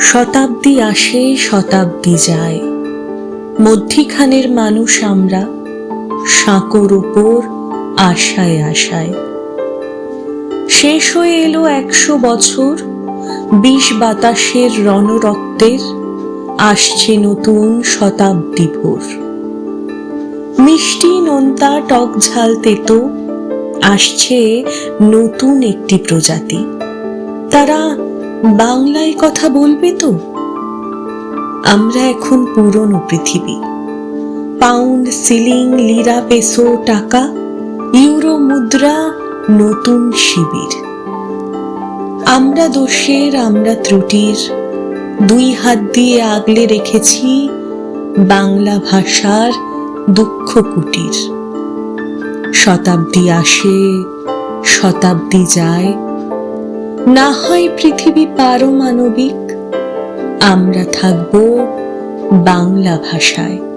শতাব্দী আসে, শতাব্দী যায়। মধ্যিখানের মানুষ আমরা, সাঁকোর ওপর আশায় আশায়। শেষ হয়ে এলো একশো বছর, বিষ বাতাসের রণরক্তের, আসছে নতুন শতাব্দী ভোর। মিষ্টি নোনতা টক ঝাল তেতো, আসছে নতুন একটি প্রজাতি। তারা বাংলায় কথা বলবে তো? আমরা এখন পুরনো পৃথিবী। Pound, shilling, lira, peso, taka, euro মুদ্রা, নতুন শিবির। আমরা দোষের, আমরা ত্রুটির, দুই হাত দিয়ে আগলে রেখেছি বাংলা ভাষার দুঃখ কুটির। শতাব্দী আসে, শতাব্দী যায় না হয় পৃথিবী পারমাণবিক আমরা থাকব বাংলা ভাষায়।